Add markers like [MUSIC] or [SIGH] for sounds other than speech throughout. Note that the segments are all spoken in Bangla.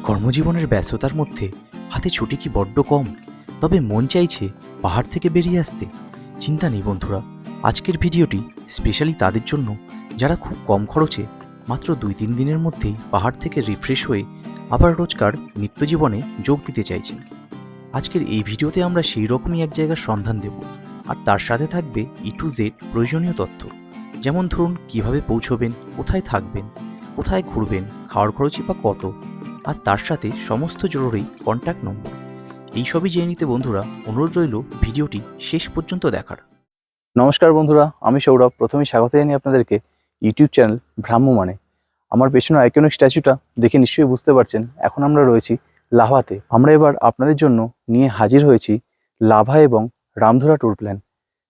কর্মজীবনের ব্যস্ততার মধ্যে হাতে ছুটি কি বড্ড কম? তবে মন চাইছে পাহাড় থেকে বেরিয়ে আসতে। চিন্তা নেই বন্ধুরা, আজকের ভিডিওটি স্পেশালি তাদের জন্য যারা খুব কম খরচে মাত্র দুই তিন দিনের মধ্যেই পাহাড় থেকে রিফ্রেশ হয়ে আবার রোজকার নিত্যজীবনে যোগ দিতে চাইছেন। আজকের এই ভিডিওতে আমরা সেই রকমই এক জায়গার সন্ধান দেব আর তার সাথে থাকবে ই টু জেড প্রয়োজনীয় তথ্য। যেমন ধরুন, কীভাবে পৌঁছবেন, কোথায় থাকবেন, কোথায় ঘুরবেন, খাওয়ার খরচই বা কত আর তার সাথে সমস্ত জরুরি কন্ট্যাক্ট নম্বর এইসবই জেনে নিতে বন্ধুরা, অনুরোধ রইল ভিডিওটি শেষ পর্যন্ত দেখার। নমস্কার বন্ধুরা, আমি সৌরভ প্রথমে স্বাগত জানি আপনাদেরকে ইউটিউব চ্যানেল ভ্রাম্যমানে আমার পেছনে আইকনিক স্ট্যাচুটা দেখে নিশ্চয়ই বুঝতে পারছেন, এখন আমরা রয়েছি লাভাতে। আমরা এবার আপনাদের জন্য নিয়ে হাজির হয়েছি লাভা এবং রামধুরা ট্যুর প্ল্যান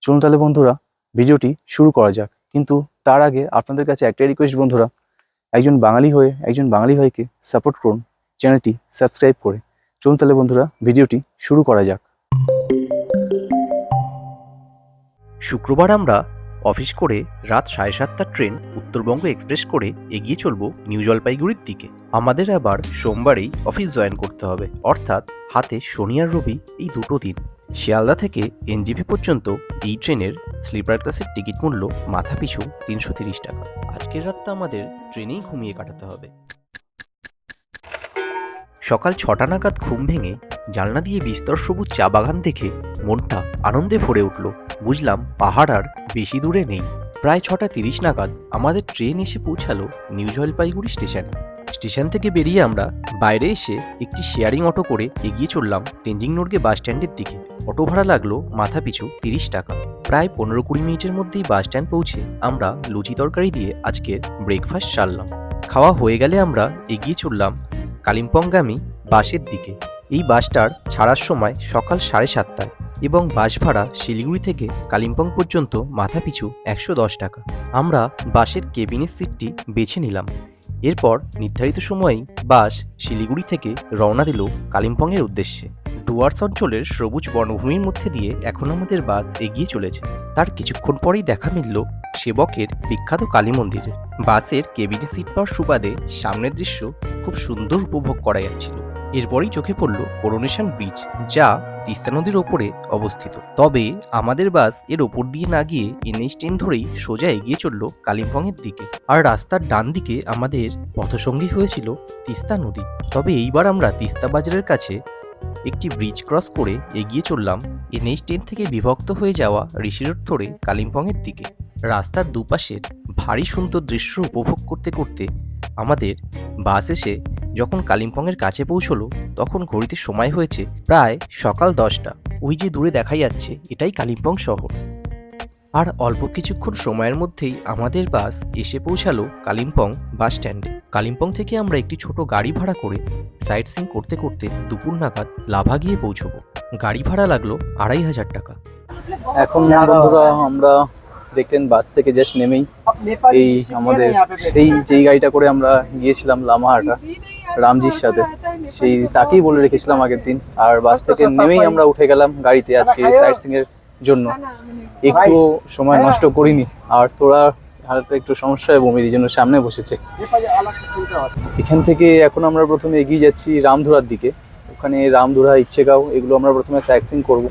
চলুন তাহলে বন্ধুরা, ভিডিওটি শুরু করা যাক। কিন্তু তার আগে আপনাদের কাছে একটাই রিকোয়েস্ট বন্ধুরা, একজন বাঙালি হয়ে, একজন বাঙালি ভাইকে সাপোর্ট করুন। চ্যানেলটি সাবস্ক্রাইব করে চলুন তাহলে বন্ধুরা ভিডিওটি শুরু করা যাক। শুক্রবার আমরা অফিস করে রাত সাড়ে সাতটার ট্রেন উত্তরবঙ্গ এক্সপ্রেস করে এগিয়ে চলবো নিউ জলপাইগুড়ির দিকে। আমাদের আবার সোমবারেই অফিস জয়েন করতে হবে। অর্থাৎ হাতে শনি আর রবি এই দুটো দিন। শিয়ালদা থেকে এনজিপি পর্যন্ত এই ট্রেনের স্লিপার ক্লাসের টিকিট মূল্য মাথা পিছু তিনশো তিরিশ টাকা। আজকের রাতটা আমাদের ট্রেনেই ঘুমিয়ে কাটাতে হবে। সকাল ছটা নাগাদ ঘুম ভেঙে জানলা দিয়ে বিস্তর সবুজ চা বাগান দেখে মনটা আনন্দে ভরে উঠল। বুঝলাম পাহাড় আর বেশি দূরে নেই। প্রায় ছটা তিরিশ নাগাদ আমাদের ট্রেন এসে পৌঁছালো নিউ জলপাইগুড়ি স্টেশনে। স্টেশন থেকে বেরিয়ে আমরা বাইরে এসে একটি শেয়ারিং অটো করে এগিয়ে চললাম তেঞ্জিং নোরগে বাস স্ট্যান্ডের দিকে। অটো ভাড়া লাগল মাথা পিছু তিরিশ টাকা। প্রায় পনেরো কুড়ি মিনিটের মধ্যেই বাস স্ট্যান্ড পৌঁছে আমরা লুচি তরকারি দিয়ে আজকের ব্রেকফাস্ট সারলাম। খাওয়া হয়ে গেলে আমরা এগিয়ে চললাম কালিম্পংগামী বাসের দিকে। এই বাসটার ছাড়ার সময় সকাল সাড়ে সাতটায় এবং বাস ভাড়া শিলিগুড়ি থেকে কালিম্পং পর্যন্ত মাথা পিছু একশো দশ টাকা। আমরা বাসের কেবিনের সিটটি বেছে নিলাম। এরপর নির্ধারিত সময়েই বাস শিলিগুড়ি থেকে রওনা দিল কালিম্পংয়ের উদ্দেশ্যে। ডুয়ার্স অঞ্চলের সবুজ বনভূমির মধ্যে দিয়ে এখন আমাদের বাস এগিয়ে চলেছে। তার কিছুক্ষণ পরেই দেখা মিলল সেবকের বিখ্যাত কালী মন্দিরে। বাসের কেবিনে সিট পাওয়ার সুবাদে সামনের দৃশ্য খুব সুন্দর উপভোগ করা যাচ্ছিল। এরপরেই চোখে পড়ল করোনেশন ব্রিজ, যা তিস্তা নদীর ওপরে অবস্থিত। তবে আমাদের বাসের ওপর দিয়ে না গিয়ে এনএইচ টেন ধরেই সোজা এগিয়ে চলল কালিম্পংয়ের দিকে। আর রাস্তার ডান দিকে আমাদের পথসঙ্গী হয়েছিল তিস্তা নদী। তবে এইবার আমরা তিস্তা বাজারের কাছে একটি ব্রিজ ক্রস করে এগিয়ে চললাম এনএইচ টেন থেকে বিভক্ত হয়ে যাওয়া ঋষি রোড ধরে কালিম্পংয়ের দিকে। রাস্তার দুপাশের ভারী সুন্দর দৃশ্য উপভোগ করতে করতে আমাদের বাস এসে যখন কালিম্পংয়ের কাছে পৌঁছলো, তখন ঘড়িতে সময় হয়েছে প্রায় সকাল দশটা। ওই যে দূরে দেখা যাচ্ছে, এটাই কালিম্পং শহর। আর অল্প কিছুক্ষণ সময়ের মধ্যেই আমাদের বাস এসে পৌঁছালো কালিম্পং বাস স্ট্যান্ডে কালিম্পং থেকে আমরা একটি ছোট গাড়ি ভাড়া করে সাইট সিং করতে করতে দুপুর নাগাদ লাভা গিয়ে পৌঁছবো। গাড়ি ভাড়া লাগল আড়াই হাজার টাকা। এখন বন্ধুরা, আমরা দেখলেন বাস থেকে জাস্ট নেমেই। এই আমাদের সেই যেই গাড়িটা করে আমরা গিয়েছিলাম লামাহাটা, রামজির সাথে, সেই তাকেই বলে রেখেছিলাম আগের দিন। আর বাস থেকে নেমেই আমরা উঠে গেলাম গাড়িতে আজকে সাইট সিং এর জন্য। একটু সময় নষ্ট করিনি। আর তোরা হালকা একটু সমস্যা বমির এই জন্য সামনে বসেছে। এখান থেকে এখন আমরা প্রথমে এগিয়ে যাচ্ছি রামধুরার দিকে। ওখানে রামধুরা ইচ্ছেগাঁও এগুলো আমরা প্রথমে সাইট সিং করব।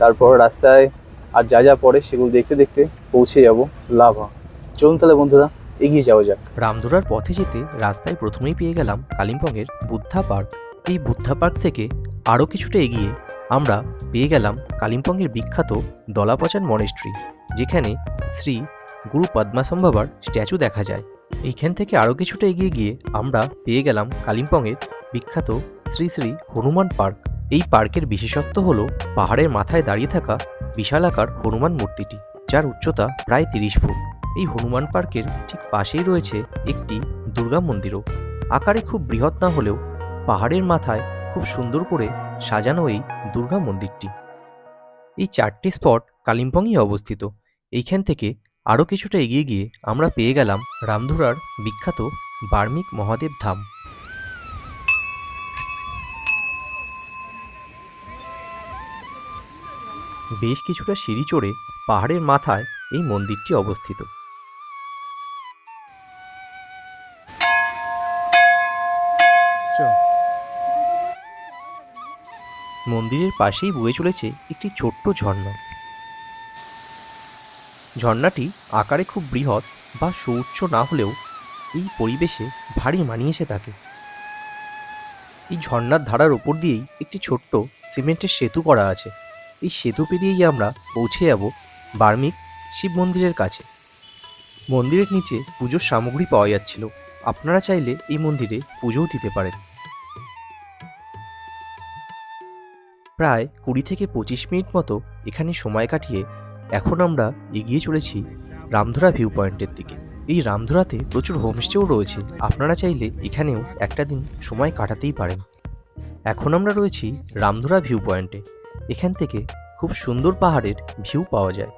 তারপর রাস্তায় আর যা যা পড়ে সেগুলো দেখতে দেখতে পৌঁছে যাব লাভা। চলুন তাহলে বন্ধুরা এগিয়ে যাওয়া যাক। রামধুরার পথে যেতে রাস্তায় প্রথমেই পেয়ে গেলাম কালিম্পংয়ের বুদ্ধা পার্ক। এই বুদ্ধা পার্ক থেকে আরও কিছুটা এগিয়ে আমরা পেয়ে গেলাম কালিম্পংয়ের বিখ্যাত দলাপচান মনেস্ট্রি যেখানে শ্রী গুরু পদ্মাসম্ভাবার স্ট্যাচু দেখা যায়। এইখান থেকে আরও কিছুটা এগিয়ে গিয়ে আমরা পেয়ে গেলাম কালিম্পংয়ের বিখ্যাত শ্রী শ্রী হনুমান পার্ক। এই পার্কের বিশেষত্ব হল পাহাড়ের মাথায় দাঁড়িয়ে থাকা বিশালাকার হনুমান মূর্তিটি, যার উচ্চতা প্রায় তিরিশ ফুট। এই হনুমান পার্কের ঠিক পাশেই রয়েছে একটি দুর্গা মন্দিরও। আকারে খুব বৃহৎ না হলেও পাহাড়ের মাথায় খুব সুন্দর করে সাজানো এই দুর্গা মন্দিরটি। এই চারটি স্পট কালিম্পংয়ে অবস্থিত। এইখান থেকে আরও কিছুটা এগিয়ে গিয়ে আমরা পেয়ে গেলাম রামধুরার বিখ্যাত বার্মিক মহাদেব ধাম। বেশ কিছুটা সিঁড়ি চড়ে পাহাড়ের মাথায় এই মন্দিরটি অবস্থিত। মন্দিরের পাশেই বয়ে চলেছে একটি ছোট্ট ঝর্ণা। ঝর্ণাটি আকারে খুব বৃহৎ বা সুউচ্চ না হলেও এই পরিবেশে ভারী মানিয়েছে তাকে। এই ঝর্ণার ধারার ওপর দিয়েই একটি ছোট্ট সিমেন্টের সেতু করা আছে। এই সেতু পেরিয়েই আমরা পৌঁছে যাব বার্মিক শিব মন্দিরের কাছে। মন্দিরের নিচে পুজোর সামগ্রী পাওয়া যাচ্ছিল। আপনারা চাইলে এই মন্দিরে পুজোও দিতে পারেন। প্রায় কুড়ি থেকে পঁচিশ মিনিট মতো এখানে সময় কাটিয়ে এখন আমরা এগিয়ে চলেছি রামধরা ভিউ পয়েন্টের দিকে। এই রামধরাতে প্রচুর হোমস্টেও রয়েছে। আপনারা চাইলে এখানেও একটা দিন সময় কাটাতেই পারেন। এখন আমরা রয়েছি রামধরা ভিউ পয়েন্টে এখান থেকে খুব সুন্দর পাহাড়ের ভিউ পাওয়া যায়।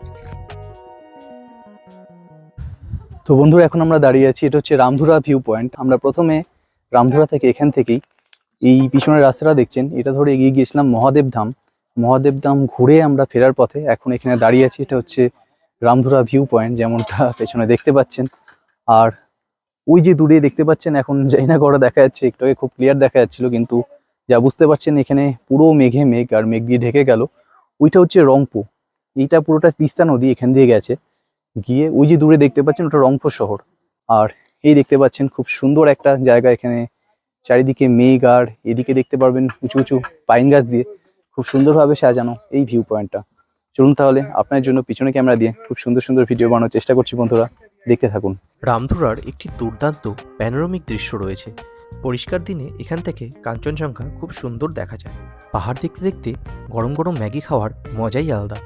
তো বন্ধুরা, এখন আমরা দাঁড়িয়ে আছি, এটা হচ্ছে রামধুরা ভিউ পয়েন্ট আমরা প্রথমে রামধুরা থেকে এখান থেকেই এই পিছনের রাস্তাটা দেখছেন। এটা ধরে এগিয়ে গিয়েছিলাম মহাদেব ধাম। মহাদেব ধাম ঘুরে আমরা ফেরার পথে এখন এখানে দাঁড়িয়ে আছি। এটা হচ্ছে রামধুরা ভিউ পয়েন্ট যেমনটা পেছনে দেখতে পাচ্ছেন। আর ওই যে দূরে দেখতে পাচ্ছেন, এখন যাই না করা দেখা যাচ্ছে, একটু খুব ক্লিয়ার দেখা যাচ্ছিল, কিন্তু যা বুঝতে পারছেন এখানে পুরো মেঘে মেঘ আর মেঘ দিয়ে ঢেকে গেল। ওইটা হচ্ছে রংপু এইটা পুরোটা তিস্তা নদী এখান দিয়ে গেছে। গিয়ে ওই যে দূরে দেখতে পাচ্ছেন, ওটা রংপুর শহর। আর এই দেখতে পাচ্ছেন, খুব সুন্দর একটা জায়গা এখানে। চারিদিকে মেঘ আর এদিকে দেখতে পারবেন উঁচু উঁচু পাইন গাছ দিয়ে। খুব সুন্দরভাবে সাজানো এই ভিউ পয়েন্টটা চলুন তাহলে আপনার জন্য পিছনে ক্যামেরা দিয়ে খুব সুন্দর সুন্দর ভিডিও বানানোর চেষ্টা করছি বন্ধুরা। দেখতে থাকুন। রামধুরার একটি দুর্দান্ত প্যানোরামিক দৃশ্য রয়েছে। পরিষ্কার দিনে এখান থেকে কাঞ্চনজঙ্ঘা খুব সুন্দর দেখা যায়। পাহাড় দেখতে দেখতে গরম গরম ম্যাগি খাওয়ার মজাই আলাদা।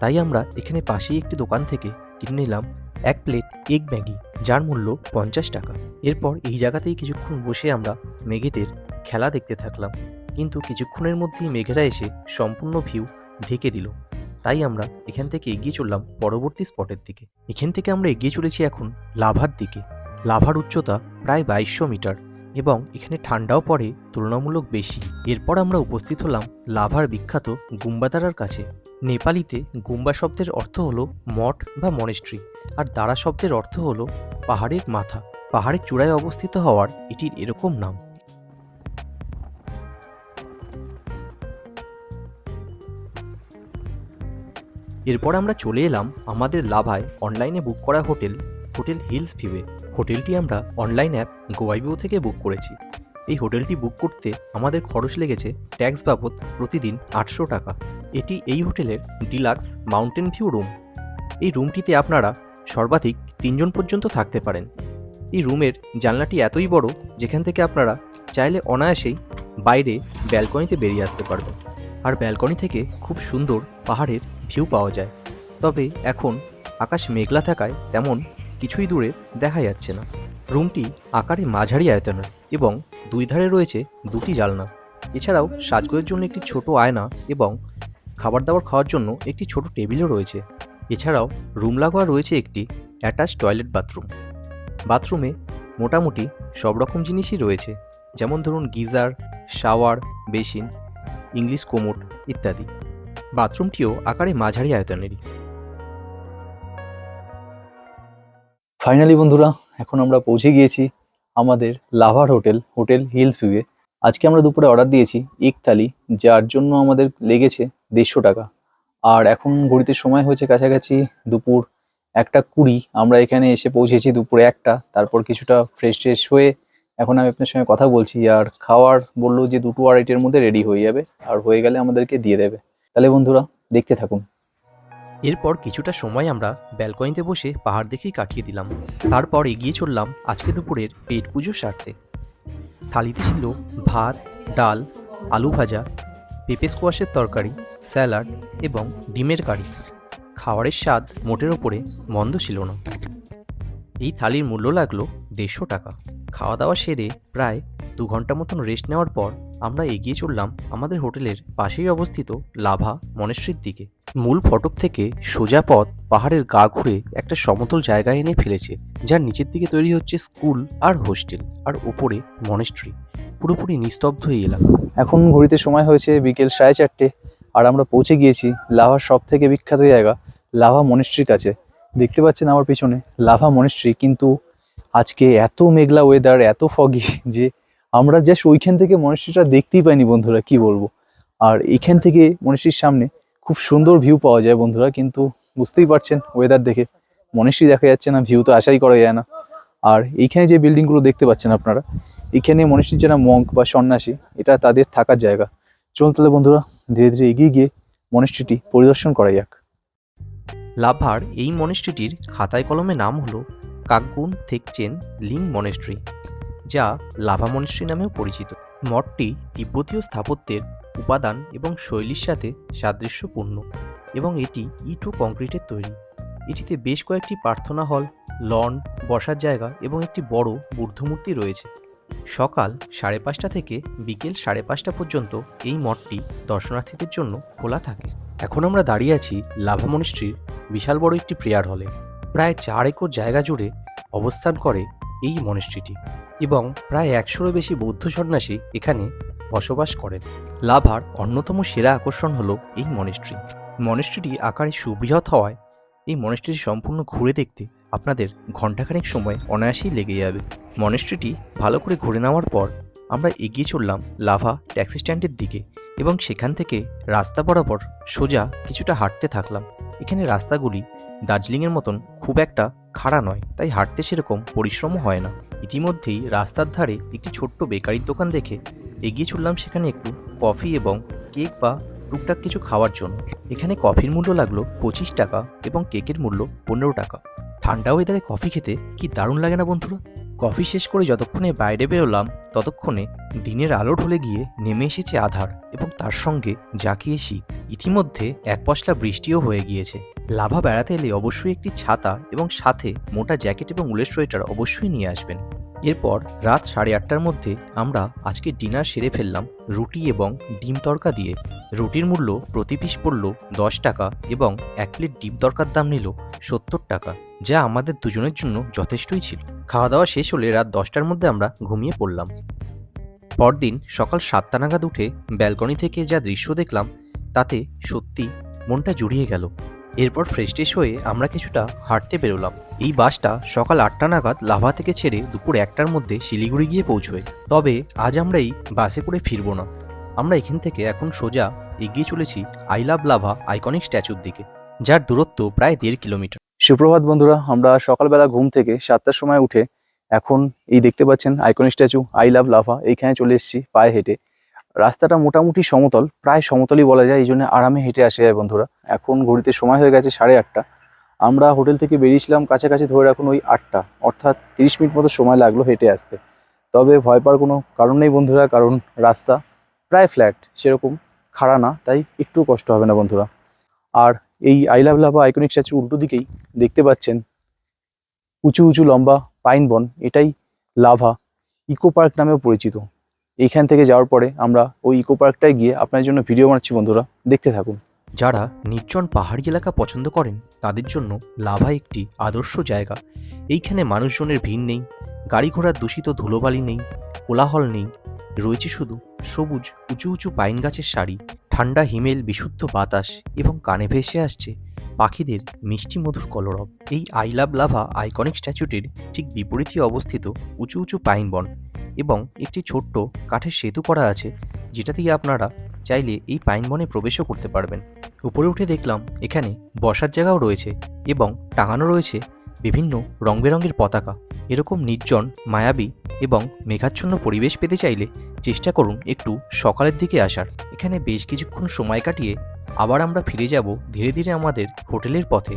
তাই আমরা এখানে পাশেই একটি দোকান থেকে কিনে নিলাম এক প্লেট এগ ম্যাগি, যার মূল্য পঞ্চাশ টাকা। এরপর এই জায়গাতেই কিছুক্ষণ বসে আমরা মেঘেদের খেলা দেখতে থাকলাম। কিন্তু কিছুক্ষণের মধ্যেই মেঘেরা এসে সম্পূর্ণ ভিউ ঢেকে দিল। তাই আমরা এখান থেকে এগিয়ে চললাম পরবর্তী স্পটের দিকে। এখান থেকে আমরা এগিয়ে চলেছি এখন লাভার দিকে। লাভার উচ্চতা প্রায় বাইশশো মিটার এবং এখানে ঠান্ডাও পড়ে তুলনামূলক বেশি। এরপর আমরা উপস্থিত হলাম লাভার বিখ্যাত গুম্বাদারার কাছে। নেপালিতে গুম্বা শব্দের অর্থ হলো মঠ বা মনেস্ট্রি, আর দারা শব্দের অর্থ হলো পাহাড়ের মাথা। পাহাড়ের চূড়ায় অবস্থিত হওয়ার এটির এরকম নাম। এরপর আমরা চলে এলাম আমাদের লাভায় অনলাইনে বুক করা হোটেল হোটেল হিলস ভিউয়ে। হোটেলটি আমরা অনলাইন অ্যাপ গোয়াইবিও থেকে বুক করেছি। এই হোটেলটি বুক করতে আমাদের খরচ লেগেছে ট্যাক্স বাবদ প্রতিদিন আটশো টাকা। এটি এই হোটেলের ডিলাক্স মাউন্টেন ভিউ রুম। এই রুমটিতে আপনারা সর্বাধিক তিনজন পর্যন্ত থাকতে পারেন। এই রুমের জানলাটি এতই বড় যেখান থেকে আপনারা চাইলে অনায়াসেই বাইরে ব্যালকনিতে বেরিয়ে আসতে পারবেন। আর ব্যালকনি থেকে খুব সুন্দর পাহাড়ের ভিউ পাওয়া যায়। তবে এখন আকাশ মেঘলা থাকায় তেমন কিছুই দূরে দেখা যাচ্ছে না। রুমটি আকারে মাঝারি আয়তনের এবং দুই ধারে রয়েছে দুটি জালনা। এছাড়াও সাজগোজের জন্য একটি ছোট আয়না এবং খাবার দাবার খাওয়ার জন্য একটি ছোট টেবিলও রয়েছে। এছাড়াও রুম লাগোয়া রয়েছে একটি অ্যাটাচ টয়লেট বাথরুম। বাথরুমে মোটামুটি সব রকম জিনিসই রয়েছে। যেমন ধরুন geyser, shower, basin, English commode ইত্যাদি। বাথরুমটিও আকারে মাঝারি আয়তনেরই ফাইনালি বন্ধুরা, এখন আমরা পৌঁছে গিয়েছি আমাদের লাভার হোটেল হোটেল হিলস ভিউয়ে। আজকে আমরা দুপুরে অর্ডার দিয়েছি এক যার জন্য আমাদের লেগেছে দেড়শো টাকা। আর এখন ঘড়িতে সময় হয়েছে কাছাকাছি দুপুর একটা কুড়ি। আমরা এখানে এসে পৌঁছেছি দুপুরে একটা, তারপর কিছুটা ফ্রেশ ট্রেশ হয়ে এখন আমি আপনার সঙ্গে কথা বলছি। আর খাওয়ার বলল যে দুটো আড়াইটের মধ্যে রেডি হয়ে যাবে, আর হয়ে গেলে আমাদেরকে দিয়ে দেবে। তাহলে বন্ধুরা, দেখতে থাকুন। এরপর কিছুটা সময় আমরা ব্যালকনিতে বসে পাহাড় দেখেই কাটিয়ে দিলাম। তারপর এগিয়ে চললাম আজকে দুপুরের পেট পুজোর স্বার্থে থালিতে ছিল ভাত, ডাল, আলু ভাজা, পেঁপে স্কোয়াশের তরকারি, স্যালাড এবং ডিমের কারি। খাবারের স্বাদ মোটের ওপরে মন্দ ছিল না। এই থালির মূল্য লাগল দেড়শো টাকা। খাওয়া দাওয়া সেরে প্রায় দু ঘণ্টা মতন রেস্ট নেওয়ার পর আমরা এগিয়ে চললাম আমাদের হোটেলের পাশেই অবস্থিত লাভা মনেস্ট্রির দিকে। মূল ফটক থেকে সোজা পথ পাহাড়ের গা ঘুরে একটা সমতল জায়গায় এনে ফেলেছে, যার নিচের দিকে তৈরি হচ্ছে স্কুল আর হোস্টেল আর ওপরে মনেস্ট্রি পুরোপুরি নিস্তব্ধ এই এলাকা। এখন ঘড়িতে সময় হয়েছে বিকেল সাড়ে চারটে আর আমরা পৌঁছে গিয়েছি লাভার সব থেকে বিখ্যাত জায়গা, লাভা মনেস্ট্রির কাছে। দেখতে পাচ্ছেন আমার পিছনে লাভা মনেস্ট্রি কিন্তু আজকে এত মেঘলা ওয়েদার এত ফগি [LAUGHS] যে আমরা জাস্ট ওইখান থেকে মনেস্ট্রিটা দেখতেই পাইনি বন্ধুরা, কি বলব? আর এখান থেকে মনীষীর সামনে খুব সুন্দর ভিউ পাওয়া যায় বন্ধুরা, কিন্তু বুঝতেই পারছেন ওয়েদার দেখে। মনীষী দেখা যাচ্ছে না ভিউ তো আশাই করা যায় না। আর এইখানে যে বিল্ডিংগুলো দেখতে পাচ্ছেন আপনারা, এখানে মনীষীর যারা মঙ্ক বা সন্ন্যাসী, এটা তাদের থাকার জায়গা। চলুন তাহলে বন্ধুরা, ধীরে ধীরে এগিয়ে গিয়ে মনীষীটি পরিদর্শন করা যাক। লাভার এই মনেস্ট্রিটির খাতায় কলমে নাম হলো কাকগুন থেকচেন লিং মনেস্ট্রি যা লাভা মনেস্ট্রি নামেও পরিচিত। মঠটি তিব্বতীয় স্থাপত্যের উপাদান এবং শৈলীর সাথে সাদৃশ্যপূর্ণ এবং এটি ইট কংক্রিটের তৈরি। এটিতে বেশ কয়েকটি প্রার্থনা হল, লন, বসার জায়গা এবং একটি বড় বুদ্ধমূর্তি রয়েছে। সকাল সাড়ে পাঁচটা থেকে বিকেল সাড়ে পাঁচটা পর্যন্ত এই মঠটি দর্শনার্থীদের জন্য খোলা থাকে। এখন আমরা দাঁড়িয়ে আছি লাভা মনিস্ট্রির বিশাল বড় একটি প্রেয়ার হলে। প্রায় চার একর জায়গা জুড়ে অবস্থান করে এই মনিস্ট্রিটি এবং প্রায় একশোরও বেশি বৌদ্ধ সন্ন্যাসী এখানে বসবাস করেন। লাভার অন্যতম সেরা আকর্ষণ হলো এই মনিস্ট্রি মনিস্ট্রিটি আকারে সুবৃহৎ হওয়ায় এই মনিস্ট্রিটি সম্পূর্ণ ঘুরে দেখতে আপনাদের ঘণ্টাখানেক সময় অনায়াসেই লেগে যাবে। মনিস্ট্রিটি ভালো করে ঘুরে নেওয়ার পর আমরা এগিয়ে চললাম লাভা ট্যাক্সি স্ট্যান্ডের দিকে এবং সেখান থেকে রাস্তা বরাবর সোজা কিছুটা হাঁটতে থাকলাম। এখানে রাস্তাগুলি দার্জিলিংয়ের মতন খুব একটা খাড়া নয়, তাই হাঁটতে সেরকম পরিশ্রমও হয় না। ইতিমধ্যেই রাস্তার ধারে একটি ছোট্ট বেকারির দোকান দেখে এগিয়ে চললাম সেখানে একটু কফি এবং কেক বা টুকটাক কিছু খাওয়ার জন্য। এখানে কফির মূল্য লাগল পঁচিশ টাকা এবং কেকের মূল্য পনেরো টাকা। ঠান্ডা ওয়েদারে কফি খেতে কি দারুণ লাগে না বন্ধুরা? কফি শেষ করে যতক্ষণে বাইরে বেরোলাম, ততক্ষণে দিনের আলো ঢলে গিয়ে নেমে এসেছে আধার এবং তার সঙ্গে জাকিয়ে শীত ইতিমধ্যে এক পশলা বৃষ্টিও হয়ে গিয়েছে। লাভা বেড়াতে এলে অবশ্যই একটি ছাতা এবং সাথে মোটা জ্যাকেট এবং উলের সোয়েটার অবশ্যই নিয়ে আসবেন। এরপর রাত সাড়ে আটটার মধ্যে আমরা আজকে ডিনার সেরে ফেললাম রুটি এবং ডিম তড়কা দিয়ে। রুটির মূল্য প্রতি পিস পড়ল দশ টাকা এবং এক প্লেট ডিম তড়কার দাম নিল সত্তর টাকা, যা আমাদের দুজনের জন্য যথেষ্টই ছিল। খাওয়া দাওয়া শেষ হলে রাত দশটার মধ্যে আমরা ঘুমিয়ে পড়লাম। পরদিন সকাল সাতটা নাগাদ উঠে ব্যালকনি থেকে যা দৃশ্য দেখলাম, তাতে সত্যি মনটা জুড়িয়ে গেল। এরপর ফ্রেশ ট্রেশ হয়ে আমরা কিছুটা হাঁটতে বেরোলাম। এই বাসটা সকাল আটটা নাগাদ লাভা থেকে ছেড়ে দুপুর একটার মধ্যে শিলিগুড়ি গিয়ে পৌঁছয় তবে আজ আমরা এই বাসে করে ফিরবো না। আমরা এখান থেকে এখন সোজা এগিয়ে চলেছি আই লাভ লাভা আইকনিক স্ট্যাচুর দিকে, যার দূরত্ব প্রায় দেড় কিলোমিটার। সুপ্রভাত বন্ধুরা, আমরা সকালবেলা ঘুম থেকে সাতটার সময় উঠে এখন এই দেখতে পাচ্ছেন iconic statue I love Lava. এইখানে চলে এসেছি পায়ে হেঁটে। রাস্তাটা মোটামুটি সমতল, প্রায় সমতলই বলা যায়, এই জন্য আরামে হেঁটে আসে যায় বন্ধুরা। এখন ঘড়িতে সময় হয়ে গেছে সাড়ে আটটা। আমরা হোটেল থেকে বেরিয়েছিলাম কাছাকাছি ধরে রাখুন ওই আটটা, অর্থাৎ তিরিশ মিনিট মতো সময় লাগল হেঁটে আসতে। তবে ভয় পাওয়ার কোনো কারণ নেই বন্ধুরা, কারণ রাস্তা প্রায় ফ্ল্যাট সেরকম খাড়া না, তাই একটু কষ্ট হবে না বন্ধুরা। আর এই I love Lava iconic statue উল্টো দিকেই দেখতে পাচ্ছেন, উঁচু উঁচু লম্বা পাইন বন এটাই লাভা ইকো পার্ক নামেও পরিচিত। এইখান থেকে যাওয়ার পরে আমরা ওই ইকো পার্কটায় গিয়ে আপনার জন্য ভিডিও বানাচ্ছি বন্ধুরা। দেখতে থাকুন। যারা নির্জন পাহাড়ি এলাকা পছন্দ করেন, তাদের জন্য লাভা একটি আদর্শ জায়গা। এইখানে মানুষজনের ভিড় নেই, গাড়ি ঘোড়ার দূষিত ধুলোবালি নেই, কোলাহল নেই। রয়েছে শুধু সবুজ, উঁচু উঁচু পাইন গাছের সারি, ঠান্ডা হিমেল, বিশুদ্ধ বাতাস এবং কানে ভেসে আসছে পাখিদের মিষ্টি মধুর কলরব। এই আই লাভ লাভা আইকনিক স্ট্যাচুটির ঠিক বিপরীতে অবস্থিত উঁচু উঁচু পাইন বন। এবং একটি ছোট্ট কাঠের সেতু করা আছে, যেটা দিয়ে আপনারা চাইলে এই পাইন বনে প্রবেশও করতে পারবেন। উপরে উঠে দেখলাম এখানে বসার জায়গাও রয়েছে এবং টাঙানো রয়েছে বিভিন্ন রং বেরঙের পতাকা। এরকম নির্জন, মায়াবী এবং মেঘাচ্ছন্ন পরিবেশ পেতে চাইলে চেষ্টা করুন একটু সকালের দিকে আসার। এখানে বেশ কিছুক্ষণ সময় কাটিয়ে আবার আমরা ফিরে যাব ধীরে ধীরে আমাদের হোটেলের পথে।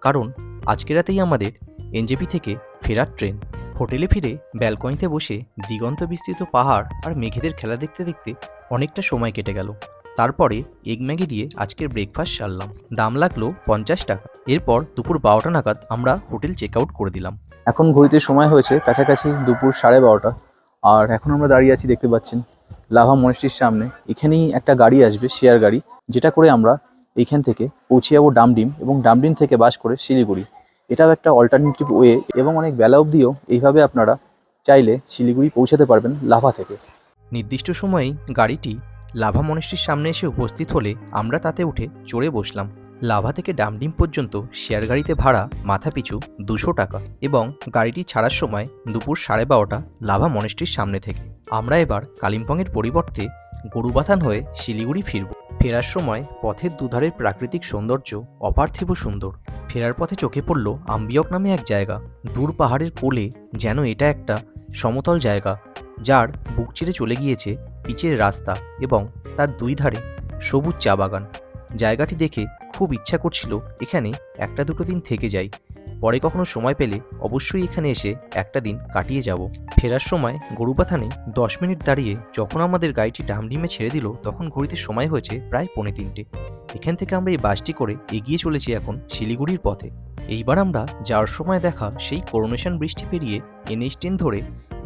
কারণ আজকে রাতেই আমাদের এনজেপি থেকে ফেরার ট্রেন। হোটেলে ফিরে ব্যালকনিতে বসে দিগন্ত বিস্তৃত পাহাড় আর মেঘেদের খেলা দেখতে দেখতে অনেকটা সময় কেটে গেল। তারপরে এগ ম্যাগি দিয়ে আজকের ব্রেকফাস্ট সারলাম। দাম লাগল পঞ্চাশ টাকা। এরপর দুপুর বারোটা নাগাদ আমরা হোটেল চেক আউট করে দিলাম। এখন ঘড়িতে সময় হয়েছে কাছাকাছি দুপুর সাড়ে বারোটা। আর এখন আমরা দাঁড়িয়ে আছি দেখতে পাচ্ছেন লাভা মনিস্ট্রির সামনে। এখানেই একটা গাড়ি আসবে শেয়ার গাড়ি, যেটা করে আমরা এখান থেকে পৌঁছে যাব ডামডিম এবং ডামডিম থেকে বাস করে শিলিগুড়ি। এটাও একটা অল্টারনেটিভ ওয়ে এবং অনেক বেলা অবধিও এইভাবে আপনারা চাইলে শিলিগুড়ি পৌঁছাতে পারবেন লাভা থেকে। নির্দিষ্ট সময়েই গাড়িটি লাভা মনিস্ট্রির সামনে এসে উপস্থিত হলে আমরা তাতে উঠে চড়ে বসলাম। লাভা থেকে ডামডিম পর্যন্ত শেয়ার গাড়িতে ভাড়া মাথা পিছু দুশো টাকা এবং গাড়িটি ছাড়ার সময় দুপুর সাড়ে বারোটা লাভা মনিস্ট্রির সামনে থেকে। আমরা এবার কালিম্পংয়ের পরিবর্তে গরুবাথান হয়ে শিলিগুড়ি ফিরব। ফেরার সময় পথের দুধারের প্রাকৃতিক সৌন্দর্য অপার্থিব সুন্দর। ফেরার পথে চোখে পড়ল আম্বিয়ক নামে এক জায়গা। দূর পাহাড়ের কোলে যেন এটা একটা সমতল জায়গা, যার বুক চিরে চলে গিয়েছে পিচের রাস্তা এবং তার দুই ধারে সবুজ চা বাগান। জায়গাটি দেখে খুব ইচ্ছা করছিল এখানে একটা দুটো দিন থেকে যাই। পরে কখনো সময় পেলে অবশ্যই এখানে এসে একটা দিন কাটিয়ে যাব। ফেরার সময় গরুপাথানে দশ মিনিট দাঁড়িয়ে যখন আমাদের গাড়িটি ডামডিমে ছেড়ে দিল, তখন ঘড়িতে সময় হয়েছে প্রায় পৌনে তিনটে। এখান থেকে আমরা এই বাসটি করে এগিয়ে চলেছি এখন শিলিগুড়ির পথে। এইবার আমরা যাওয়ার সময় দেখা সেই করোনেশন বৃষ্টি পেরিয়ে এনএইচ টেন ধরে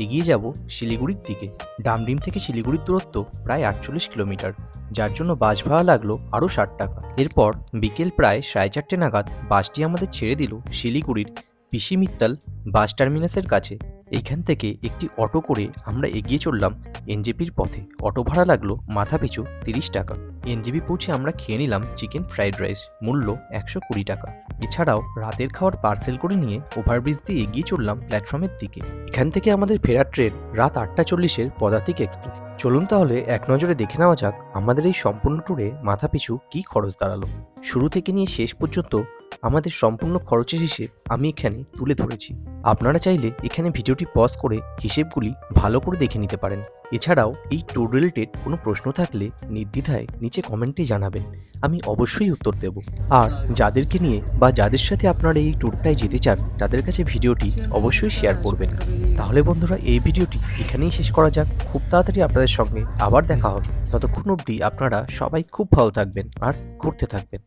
এগিয়ে যাব শিলিগুড়ির দিকে। ডামডিম থেকে শিলিগুড়ির দূরত্ব প্রায় আটচল্লিশ কিলোমিটার, যার জন্য বাস ভাড়া লাগল আরও ষাট টাকা। এরপর বিকেল প্রায় সাড়ে চারটে নাগাদ বাসটি আমাদের ছেড়ে দিল শিলিগুড়ির পিসি মিত্তাল বাস টার্মিনাসের কাছে। এইখান থেকে একটি অটো করে আমরা এগিয়ে চললাম এনজেপির পথে। অটো ভাড়া লাগল মাথা পিছু তিরিশ টাকা। এনজেপি পৌঁছে আমরা খেয়ে নিলাম চিকেন ফ্রাইড রাইস, মূল্য একশো কুড়ি টাকা। এছাড়াও রাতের খাওয়ার পার্সেল করে নিয়ে ওভারব্রিজ দিয়ে এগিয়ে চললাম প্ল্যাটফর্মের দিকে। এখান থেকে আমাদের ফেরার ট্রেন রাত আটটা চল্লিশের পদাতিক এক্সপ্রেস। চলুন তাহলে এক নজরে দেখে নেওয়া যাক আমাদের এই সম্পূর্ণ ট্যুরে মাথাপিছু কী খরচ দাঁড়াল। শুরু থেকে নিয়ে শেষ পর্যন্ত আমাদের সম্পূর্ণ খরচের হিসেব আমি এখানে তুলে ধরেছি। আপনারা চাইলে এখানে ভিডিওটি পজ করে হিসেবগুলি ভালো করে দেখে নিতে পারেন। এছাড়াও এই ট্যুর রিলেটেড কোনো প্রশ্ন থাকলে নির্দ্বিধায় নিচে কমেন্টে জানাবেন। আমি অবশ্যই উত্তর দেব। আর যাদেরকে নিয়ে বা যাদের সাথে আপনারা এই ট্যুরটায় যেতে চান, তাদের কাছে ভিডিওটি অবশ্যই শেয়ার করবেন। তাহলে বন্ধুরা, এই ভিডিওটি এখানেই শেষ করা যাক। খুব তাড়াতাড়ি আপনাদের সঙ্গে আবার দেখা হবে। ততক্ষণ অবধি আপনারা সবাই খুব ভালো থাকবেন আর ঘুরতে থাকবেন।